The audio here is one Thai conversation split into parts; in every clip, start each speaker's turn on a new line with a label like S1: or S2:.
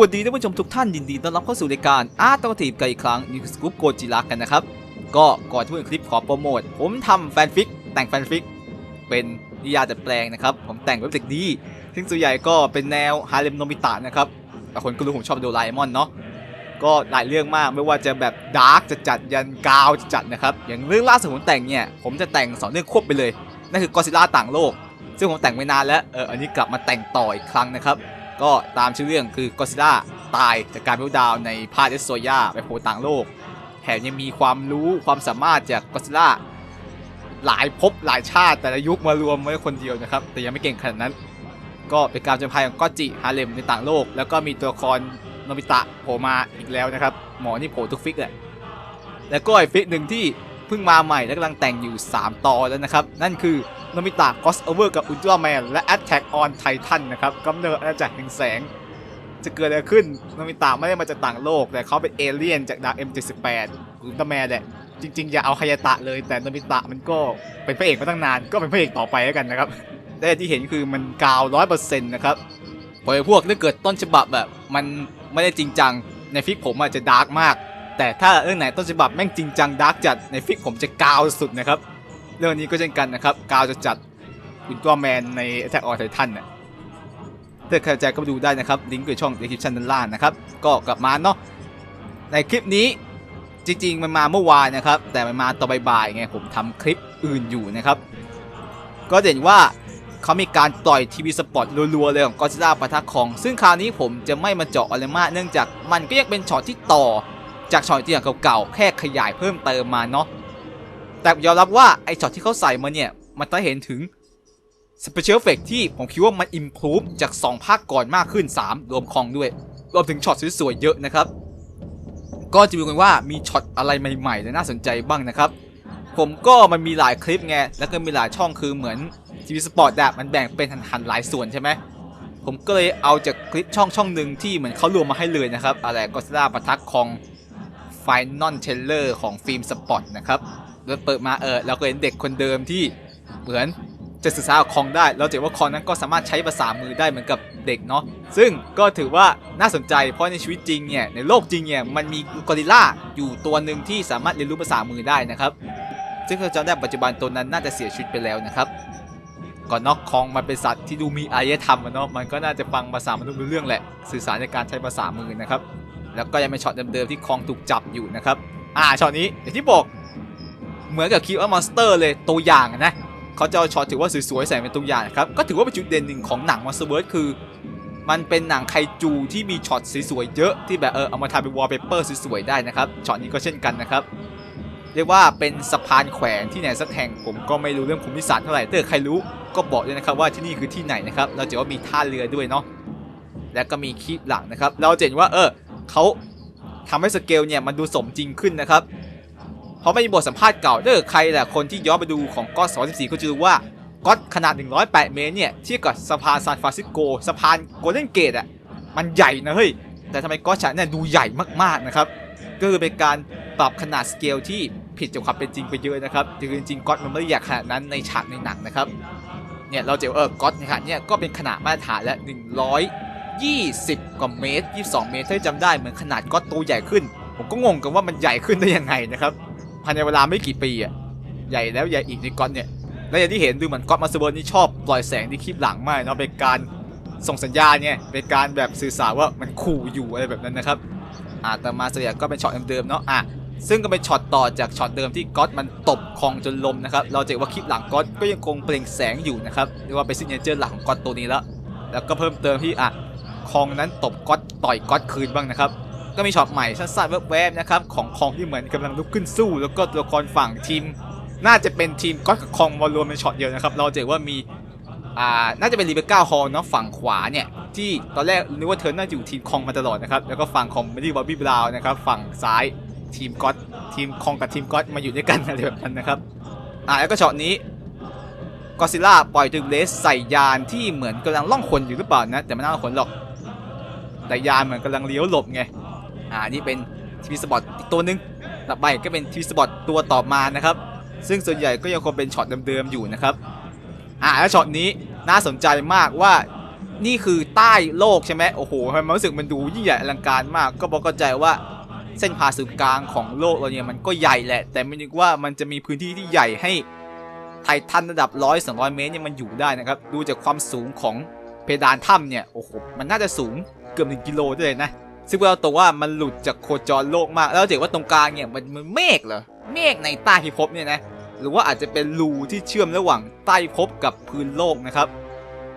S1: วัสดีท่านผู้ชมทุกท่านยินดีต้อนรับเข้าสู่รายการอาร์ตทีฟกันอีกครั้งนี่คือสกู๊ปโกจิรักกันนะครับ ก็ก่อนที่จะคลิปขอโปรโมท ผมทำแฟนฟิก แต่งแฟนฟิก เป็นนิยายดัดแปลงนะครับ ผมแต่งแบบเด็กดี ซึ่งส่วนใหญ่ก็เป็นแนวฮาเลมโนมิตะนะครับแต่คนก็รู้ผมชอบโดราเอมอนเนาะก็หลายเรื่องมากไม่ว่าจะแบบดาร์กจะจัดยันกาวจะจัดนะครับอย่างเรื่องล่าสุดผมแต่งเนี่ยผมจะแต่งสองเรื่องควบไปเลยนั่นคือกอซิล่าต่างโลก ซึ่งผมแต่งไว้นานแล้วเอออันนี้กลับมาแต่งต่ออีกครั้งนะครับ ก็ตามชื่อเรื่องคือกอซิล่าตายจากการเพิวดาวในพาเดสโซยาไปโผล่ต่างโลกแถมยังมีความรู้ความสามารถจากกอซิล่าหลายภพหลายชาติแต่ละยุคมารวมไว้คนเดียวนะครับ แต่ยังไม่เก่งขนาดนั้น ก็เป็นการจำพายของก็จิฮาเลมในต่างโลก แล้วก็มีตัวละครโนบิตะโผล่มาอีกแล้วนะครับ หมอนี่โผล่ทุกฟิกแหละแล้วก็อีกฟิกหนึ่งที่ เพิ่งมาใหม่และกำลังแต่งอยู่ 3 ตอนแล้วนะครับ นั่นคือโนบิตะคอสโอเวอร์กับอุลตร้าแมนและ Attack on Titan นะครับกำเนิดอาณาจักรแห่งแสง จะเกิดอะไรขึ้นโนบิตะไม่ได้มาจากต่างโลก แต่เขาเป็นเอเลี่ยนจากดาว M78 อุลตร้าแมนแหละจริงๆ อย่าเอาฮายตะเลย แต่โนบิตะมันก็เป็นพระเอกมาตั้งนานก็เป็นพระเอกต่อไปแล้วกันนะครับแต่ที่เห็นคือมันกาวร้อยเปอร์เซ็นต์นะครับพอพวกถ้าเกิดต้นฉบับแบบมันไม่ได้จริงจังในฟิกผมอาจจะดาร์กมาก แต่ถ้าเรื่องไหนต้นฉบับแม่งจริงจังดาร์กจัดในฟิกผมจะกาวสุดนะครับ เรื่องนี้ก็เช่นกันนะครับกาวจะจัดอุลตร้าแมนใน Attack on Titan น่ะถ้าใครใจก็ไปดูได้นะครับลิงก์อยู่ช่อง description ด้านล่างนะครับก็กลับมาเนาะในคลิปนี้จริงๆมันมาเมื่อวานนะครับ แต่มันมาตอนบ่ายๆไงผมทำคลิปอื่นอยู่นะครับ ก็เห็นว่าเขามีการต่อยทีวีสปอตรัวๆเลยของกอซิล่าปะทะคอง ซึ่งคราวนี้ผมจะไม่มาเจาะอะไรมากเนื่องจากมันก็ยังเป็นช็อตที่ต่อ จากช็อตที่ยงเก่าๆแค่ขยายเพิ่มเติมมาเนาะแต่ยอมรับว่าไอช็อตที่เขาใส่มาเนี่ยมันจะเห็นถึงสเปเชียลเฟกที่ผมคิดว่ามันอิมพ o ู e จาก 2 ภาคก่อนมากขึ้น 3 รวมคองด้วย รวมถึงช็อตสวยๆเยอะนะครับ ก็จะดูกันว่ามีช็อตอะไรใหม่ๆและน่าสนใจบ้างนะครับ ผมก็มันมีหลายคลิปไง แล้วก็มีหลายช่องคือเหมือนทีวีสปอร์ตอะมันแบ่งเป็นหันๆหลายส่วนใช่ไหมผมก็เลยเอาจากคลิปช่องช่องหนึ่งที่เหมือนเขารวมมาให้เลยนะครับ อะไรก็สลาร์ปะทักของ ไฟนอลเทเลอร์ของฟิล์มสปอร์ตนะครับแล้วเปิดมาเออเราก็เห็นเด็กคนเดิมที่เหมือนจะสื่อสารกับคองได้ เราจะเห็นว่าคองนั้นก็สามารถใช้ภาษามือได้เหมือนกับเด็กเนาะซึ่งก็ถือว่าน่าสนใจเพราะในชีวิตจริงเนี่ยในโลกจริงเนี่ยมันมีกอริลลาอยู่ตัวหนึ่งที่สามารถเรียนรู้ภาษามือได้นะครับ ซึ่งเราจำได้ปัจจุบันตัวนั้นน่าจะเสียชีวิตไปแล้วนะครับก่อนนอกคองมันเป็นสัตว์ที่ดูมีอารยธรรมะเนาะมันก็น่าจะฟังภาษามนุษย์รู้เรื่องแหละ สื่อสารในการใช้ภาษามือนะครับ แล้วก็ยังเป็นช็อตเดิมๆที่คองถูกจับอยู่นะครับ อ่าช็อตนี้อย่างที่บอกเหมือนกับคิวอัลมอนสเตอร์เลยตัวอย่างนะเขาจะเอาช็อตถือว่าสวยๆใส่เป็นตัวอย่างนครับก็ถือว่าเป็นจุดเด่นหนึ่งของหนังมอนสเตอร์เวิร์คือ มันเป็นหนังไคจูที่มีช็อตสวยๆเยอะที่แบบเออเอามาทำเป็นวอลเปเปอร์สวยๆได้นะครับช็อตนี้ก็เช่นกันนะครับเรียกว่าเป็นสะพานแขวนที่ไหนสักแห่งผมก็ไม่รู้เรื่องภูมิศาสตร์เท่าไหร่ถ้าเกิดใครรู้ก็บอกด้วยนะครับว่าที่นี่คือที่ไหนนะครับเราจะว่ามีท่าเรือด้วยเนาะและก็มีคลิปหลังนะครับ เราเห็นว่าเออ เขาทำให้สเกลเนี่ยมันดูสมจริงขึ้นนะครับ เพราะไม่มีบทสัมภาษณ์เก่าถ้าเกิดใครแหละคนที่ย้อนไปดูของก๊อต214 ก็จะรู้ว่าก๊อตขนาด 108 เมตรเนี่ยเทียบกับสะพานซานฟรานซิสโกสะพานโกลเด้นเกตอะมันใหญ่นะเฮ้ย แต่ทำไมก๊อตฉะเนี่ยดูใหญ่มากๆนะครับ ก็คือเป็นการปรับขนาดสเกลที่ผิดจากความเป็นจริงไปเยอะนะครับจริงๆก๊อตมันไม่ได้ใหญ่ขนาดนั้นในฉากในหนังนะครับเนี่ยเราเจะเออก๊อตในขนาดเนี้ยก็เป็นขนาดมาตรฐานและ 20 กว่าเมตร 22 เมตรถ้าจำได้เหมือนขนาดก๊อตตัวใหญ่ขึ้น ผมก็งงกันว่ามันใหญ่ขึ้นได้ยังไงนะครับภายในเวลาไม่กี่ปีอะใหญ่แล้วใหญ่อีกในก๊อตเนี่ยและอย่างที่เห็นดูเหมือนก๊อตมาสเบิร์นี่ชอบปล่อยแสงที่คลิปหลังมากเนาะเป็นการส่งสัญญาณเนี่ยเป็นการแบบสื่อสารว่ามันขู่อยู่อะไรแบบนั้นนะครับอ่าแต่มาเสียก็เป็นช็อตเดิมๆเนาะอะซึ่งก็เป็นช็อตต่อจากช็อตเดิมที่ก๊อตมันตบคองจนลมนะครับ เราจะเห็นว่าคลิปหลังก๊อตก็ยังคงเปล่งแสงอยู่นะครับเรียกว่าเป็นซิกเนเจอร์หลักของก๊อตตัวนี้แล้ว แล้วก็เพิ่มเติมที่อะ คองนั้นตบก๊อตต่อยก๊อตคืนบ้างนะครับ ก็มีช็อตใหม่สั้นๆแวบๆนะครับของคองที่เหมือนกำลังลุกขึ้นสู้ แล้วก็ตัวละครฝั่งทีม น่าจะเป็นทีมก๊อตกับคองมารวมเป็นช็อตเดียวนะครับ เราจะเห็นว่ามีอ่าน่าจะเป็นรีเบคก้าฮอลเนาะฝั่งขวาเนี่ยที่ตอนแรกนึกว่าเธอน่าจะอยู่ทีมคองมาตลอดนะครับแล้วก็ฝั่งของมิดี้บอบบี้บราวน์นะครับฝั่งซ้ายทีมก๊อตทีมคองกับทีมก๊อตมาอยู่ด้วยกันอะไรแบบนั้นนะครับอ่าแล้วก็ช็อตนี้ก็ซิล่าปล่อยถึงเลสใส่ยานที่เหมือนกำลังล่องขนอยู่หรือเปล่านะ แต่ไม่น่าล่องขนหรอก แต่ยานเหมือนกำลังเลี้ยวหลบไง อ่า นี่เป็นทีวีสปอตอีกตัวหนึ่งต่อไปก็เป็นทีวีสปอตตัวต่อมานะครับ ซึ่งส่วนใหญ่ก็ยังคงเป็นช็อตเดิมๆอยู่นะครับ อ่าแล้วช็อตนี้น่าสนใจมากว่านี่คือใต้โลกใช่ไหมโอ้โหทำไมมันรู้สึกมันดูยิ่งใหญ่อลังการมาก ก็บอกเข้าใจว่าเส้นผ่าศูนย์กลางของโลกเราเนี่ยมันก็ใหญ่แหละ แต่ไม่นึกว่ามันจะมีพื้นที่ที่ใหญ่ให้ไททันระดับร้อยสองร้อยเมตรเนี่ยมันอยู่ได้นะครับ ดูจากความสูงของเพดานถ้ำเนี่ย โอ้โห มันน่าจะสูง เกือบหนึ่งกิโลได้เลยนะ ซึ่งเราตัวว่ามันหลุดจากโคจรโลกมาก แล้วเห็นว่าตรงกลางเนี่ยมันมันเมฆเหรอ เมฆในใต้พิภพเนี่ยนะ หรือว่าอาจจะเป็นรูที่เชื่อมระหว่างใต้พิภพกับพื้นโลกนะครับ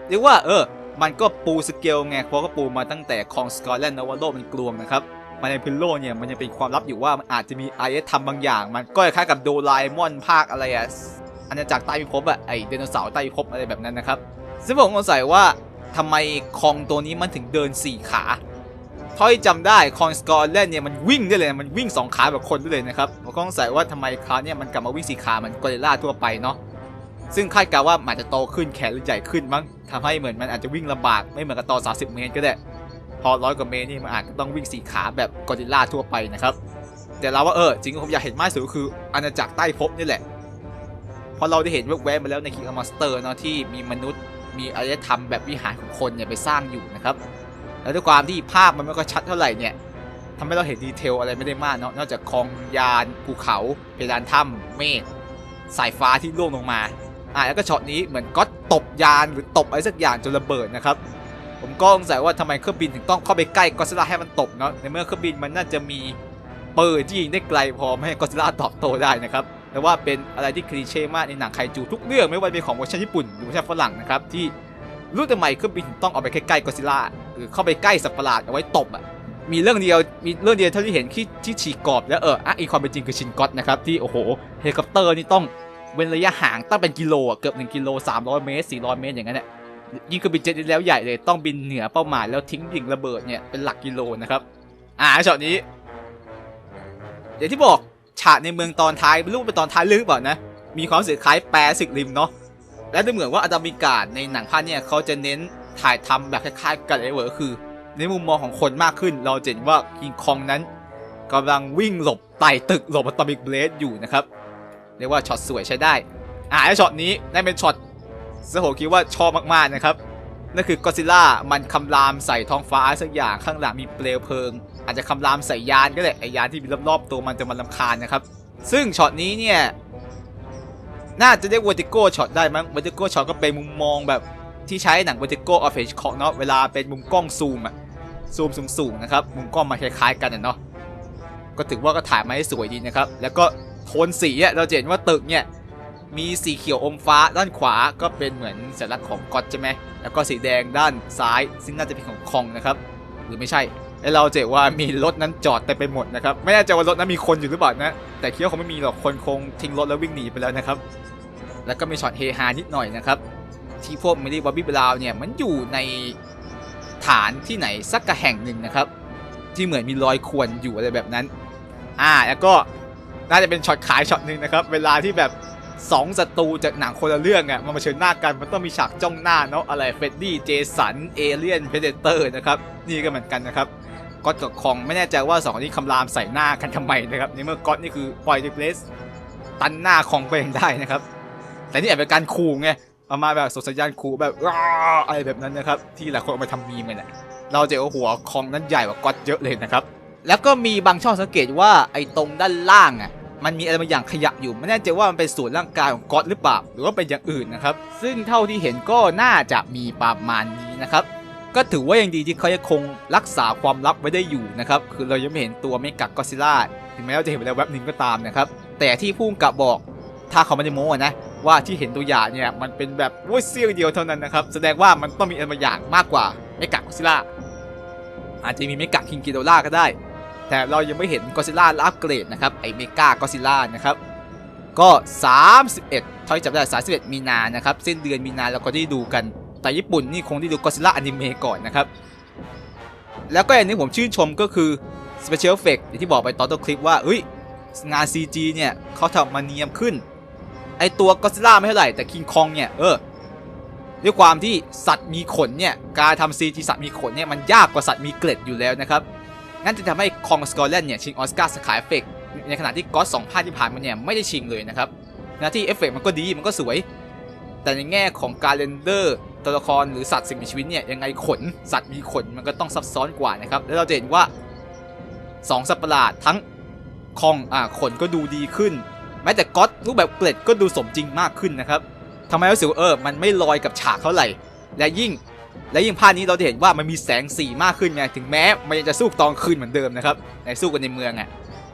S1: เรียกว่าเออ มันก็ปูสเกลไง เพราะก็ปูมาตั้งแต่คองสกอตแลนด์นวโลกมันกลวงนะครับมาในพื้นโลกเนี่ยมันยังเป็นความลับอยู่ว่ามันอาจจะมีอารยธรรมบางอย่าง มันก็คล้ายกับโดราเอมอนภาคอะไรอะอาณาจักรใต้พิภพอะไอไดโนเสาร์ใต้พิภพอะไรแบบนั้นนะครับซึ่งผมสงสัยว่า ทำไมคองตัวนี้มันถึงเดิน4ขาเท่าที่จำได้คองสกอตแลนด์เนี่ยมันวิ่งได้เลยมันวิ่ง2ขาแบบคนได้เลยนะครับผมก็สงสัยว่าทำไมคราวเนี่ยมันกลับมาวิ่งสี่ขามันกอริลลาทั่วไปเนาะซึ่งคาดการว่ามันอาจจะโตขึ้นแขนหรือใหญ่ขึ้นมั้งทำให้เหมือนมันอาจจะวิ่งลำบากไม่เหมือนกับตอน30 เมตรก็ได้ พอร้อยกว่าเมตรนี่มันอาจจะต้องวิ่งสี่ขาแบบกอริลลาทั่วไปนะครับแต่เราว่าเออจริงๆผมอยากเห็นมากสุดคืออาณาจักรใต้ภพนี่แหละเพราะเราได้เห็นแวบๆมาแล้วในคิงอมอสเตอร์เนาะที่มีมนุษย์ มีอารยธรรมแบบวิหารของคนเนี่ยไปสร้างอยู่นะครับ แล้วด้วยความที่ภาพมันไม่ค่อยชัดเท่าไหร่เนี่ยทำให้เราเห็นดีเทลอะไรไม่ได้มากเนาะนอกจากคลองยานภูเขาเพดานถ้ำเมฆสายฟ้าที่ร่วงลงมาอ่าแล้วก็ช็อตนี้เหมือนก็ตบยานหรือตบอะไรสักอย่างจนระเบิดนะครับ ผมก็สงสัยว่าทำไมเครื่องบินถึงต้องเข้าไปใกล้ก็อดซิลาให้มันตบเนาะในเมื่อเครื่องบินมันน่าจะมีปืนที่ยิงได้ไกลพอให้ก็อดซิลาตอบโต้ได้นะครับ แต่ว่าเป็นอะไรที่คลีเช่มากในหนังไคจูทุกเรื่องไม่ว่าจะเป็นของเวอร์ชันญี่ปุ่นหรือเวอร์ชันฝรั่งนะครับที่รู้ทำไมเครื่องบินถึงต้องเอาไปใกล้ๆกอซิล่าหรือเข้าไปใกล้สัตว์ประหลาดเอาไว้ตบอะมีเรื่องเดียวมีเรื่องเดียวเท่าที่เห็นที่ที่ฉีกกรอบแล้วเอออะอีความเป็นจริงคือชินก็ตนะครับที่โอ้โหเฮลิคอปเตอร์นี่ต้องเว้นระยะห่างตั้งเป็นกิโลอะเกือบ1กิโล300 เมตร 400 เมตรอย่างนั้นเนี่ยยิ่งคือบินเจ็ตแล้วใหญ่เลยต้องบินเหนือเป้าหมายแล้วทิ้งดิ่งระเบิดเนี่ยเป็นหลักกิโลนะครับอ่าช็อตนี้อย่างที่บอก ฉากในเมืองตอนท้ายรู้เป็นตอนท้ายเรื่องหรือเปล่านะ มีความสึกคล้ายแปซิกริมเนาะและดูเหมือนว่าอดามิกาในหนังภาคเนี่ยเขาจะเน้นถ่ายทำแบบคล้ายๆ กันเลยเวอร์คือ ในมุมมองของคนมากขึ้น เราเห็นว่าคิงคองนั้นกำลังวิ่งหลบไต่ตึกหลบอะตอมิกเบลดอยู่นะครับเรียกว่าช็อตสวยใช้ได้อ่าไอช็อตนี้นั่นเป็นช็อตสโหคิดว่าชอบมากๆนะครับนั่นคือกอซิล่ามันคำรามใส่ท้องฟ้าสักอย่างข้างหลังมีเปลวเพลิง อาจจะคำรามใส่ยานก็ได้ไอยานที่มีรอบๆตัวมันจะมันลำคาญนะครับ ซึ่งช็อตนี้เนี่ยน่าจะเรียกวอติโก้ช็อตได้มั้งวอติโก้ช็อตก็เป็นมุมมองแบบที่ใช้หนังวอติโก้ออฟเฟชของเนาะเวลาเป็นมุมกล้องซูมอะซูมสูงๆนะครับมุมกล้องมาคล้ายๆกันเนาะก็ถือว่าก็ถ่ายมาให้สวยดีนะครับ แล้วก็โทนสีอะเราจะเห็นว่าตึกเนี่ยมีสีเขียวอมฟ้าด้านขวาก็เป็นเหมือนสัญลักษณ์ของก็อตใช่ไหมแล้วก็สีแดงด้านซ้าย ซึ่งน่าจะเป็นของคองนะครับ หรือไม่ใช่ แล้เราเห็นว่ามีรถนั้นจอดเต็มไปหมดนะครับไม่แน่ใจว่ารถนั้นมีคนอยู่หรือเปล่านะแต่คิดว่าคงไม่มีหรอกคนคงทิ้งรถแล้ววิ่งหนีไปแล้วนะครับ แล้วก็มีช็อตเฮฮานิดหน่อยนะครับ ที่พวกมิลลี่บอบบี้บราวน์เนี่ยมันอยู่ในฐานที่ไหนสักกะแห่งหนึ่งนะครับ ที่เหมือนมีรอยข่วนอยู่อะไรแบบนั้น อ่าแล้วก็น่าจะเป็นช็อตขายช็อตหนึ่งนะครับ เวลาที่แบบสองศัตรูจากหนังคนละเรื่องอะมามาเชิญหน้ากันมันต้องมีฉากจ้องหน้าเนาะอะไรเฟดดี้เจสันเอเลียนเพเดเตอร์นะครับ นี่ก็เหมือนกันนะครับ ก็อตกับคองไม่แน่ใจว่าสองคนนี้คำรามใส่หน้ากันทำไมนะครับในเมื่อก็อตนี่คือปล่อยดิเพลสตันหน้าคองไปเองได้นะครับ แต่นี่อาจเป็นการขู่ไงเอามาแบบส่งสัญญาณขู่แบบอะไรแบบนั้นนะครับ ที่หลายคนเอามาทำมีมกันนะเราจะเอาหัวคองนั้นใหญ่กว่าก็อตเยอะเลยนะครับ แล้วก็มีบางช่องสังเกตว่าไอ้ตรงด้านล่างอะมันมีอะไรบางอย่างขยับอยู่ไม่แน่ใจว่ามันเป็นส่วนร่างกายของก๊อตหรือเปล่าหรือว่าเป็นอย่างอื่นนะครับ ซึ่งเท่าที่เห็นก็น่าจะมีประมาณนี้นะครับ ก็ถือว่ายังดีที่เขายังคงรักษาความลับไว้ได้อยู่นะครับ คือเรายังไม่เห็นตัวเมกะก็อดซิล่าถึงแม้เราจะเห็นไปแล้วแวบหนึ่งก็ตามนะครับ แต่ที่พุ่งกับบอกถ้าเขาไม่ได้โม้นะว่าที่เห็นตัวอย่างเนี่ยมันเป็นแบบโว้ยเสี้ยวเดียวเท่านั้นนะครับ แสดงว่ามันต้องมีอะไรบางอย่างมากกว่าเมกะก็อดซิล่าอาจจะมีเมกะคิงกิโดล่าก็ได้ แต่เรายังไม่เห็นก็ซิล่าอัปเกรดนะครับไอเมกาก็ซิลล่านะครับก็ 31เท่าที่จำได้ 31 มีนานะครับ สิ้นเดือนมีนาเราก็ได้ดูกัน แต่ญี่ปุ่นนี่คงได้ดูก็อดซิลล่าอนิเมะก่อนนะครับ แล้วก็อย่างนึงผมชื่นชมก็คือ Special Effect อย่างที่บอกไปตอนต้นคลิปว่าเฮ้ยงาน CG เนี่ยเขาทำมาเนียมขึ้น ไอตัวก็อดซิลล่าไม่เท่าไหร่แต่คิงคองเนี่ยเออด้วยความที่สัตว์มีขนเนี่ยการทำ CG สัตว์มีขนเนี่ยมันยากกว่าสัตว์มีเกล็ดอยู่แล้วนะครับงั้นจะทำให้คองสกอตแลนเนี่ยชิงออสการ์สกาขาเอฟเฟกต์ในขณะที่ก็สองภาคที่ผ่านมาเนี่ยไม่ได้ชิงเลยนะครับน้าที่เอฟเฟกต์มันก็ดีมันก็สวย แต่ในแง่ของการเรนเดอร์ ตัวละครหรือสัตว์สิ่งมีชีวิตเนี่ยยังไงขนสัตว์มีขนมันก็ต้องซับซ้อนกว่านะครับ แล้วเราจะเห็นว่าสองสัตว์ประหลาดทั้งคองอ่าขนก็ดูดีขึ้น แม้แต่ก๊อตรูปแบบเกล็ดก็ดูสมจริงมากขึ้นนะครับทำให้รู้สึกว่าเออมันไม่ลอยกับฉากเท่าไหร่ และยิ่งและยิ่งภาคนี้เราจะเห็นว่ามันมีแสงสีมากขึ้นไงถึงแม้มันยังจะสู้ตอนคืนเหมือนเดิมนะครับในสู้กันในเมืองอะ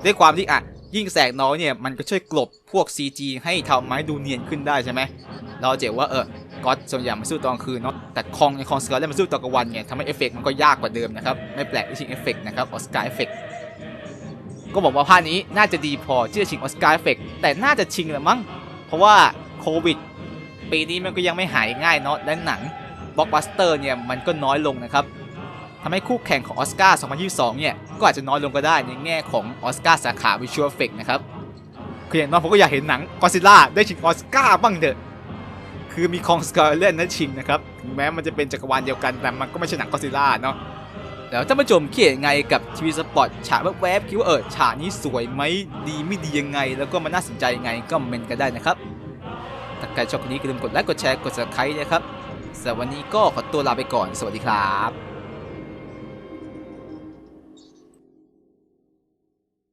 S1: ด้วยความที่อะยิ่งแสงน้อยเนี่ยมันก็ช่วยกลบพวก CG ให้ทำไม้ดูเนียนขึ้นได้ใช่ไหมเราเห็นว่าเออ ก็ตส่วนใหญ่มันสู้ตอนคืนเนาะแต่คองในคองสกาเลมันสู้ตอนกลางวันไงทำให้เอฟเฟกต์มันก็ยากกว่าเดิมนะครับไม่แปลกที่ชิงเอฟเฟกต์นะครับออสการ์เอฟเฟกต์ก็บอกว่าภาคนี้น่าจะดีพอที่จะชิงออสการ์เอฟเฟกต์แต่น่าจะชิงแหละมั้งเพราะว่าโควิดปีนี้มันก็ยังไม่หายง่ายเนาะและหนังบล็อกบัสเตอร์เนี่ยมันก็น้อยลงนะครับทำให้คู่แข่งของออสการ์ 2022 เนี่ย ก็อาจจะน้อยลงก็ได้ในแง่ของออสการ์สาขาวิชวลเอฟเฟกนะครับ คืออย่างน้อยผมก็อยากเห็นหนังกอซิล่าได้ชิงออสการ์บ้างเถอะ คือมีคองสกาเลนนั้นชิงนะครับถึงแม้มันจะเป็นจักรวาลเดียวกันแต่มันก็ไม่ใช่หนังก็ซิล่าเนาะแล้วท่านผู้ชมคิดยังไงกับทีวีสปอตฉากแวบๆคิดว่าเออฉากนี้สวยไหมดีไม่ดียังไง แล้วก็มันน่าสนใจยังไงก็เมนกันได้นะครับถ้าใครชอบคลิปนี้ก็อย่าลืมกดไลค์กดแชร์กด subscribe นะครับสำหรับวันนี้ก็ขอตัวลาไปก่อน สวัสดีครับ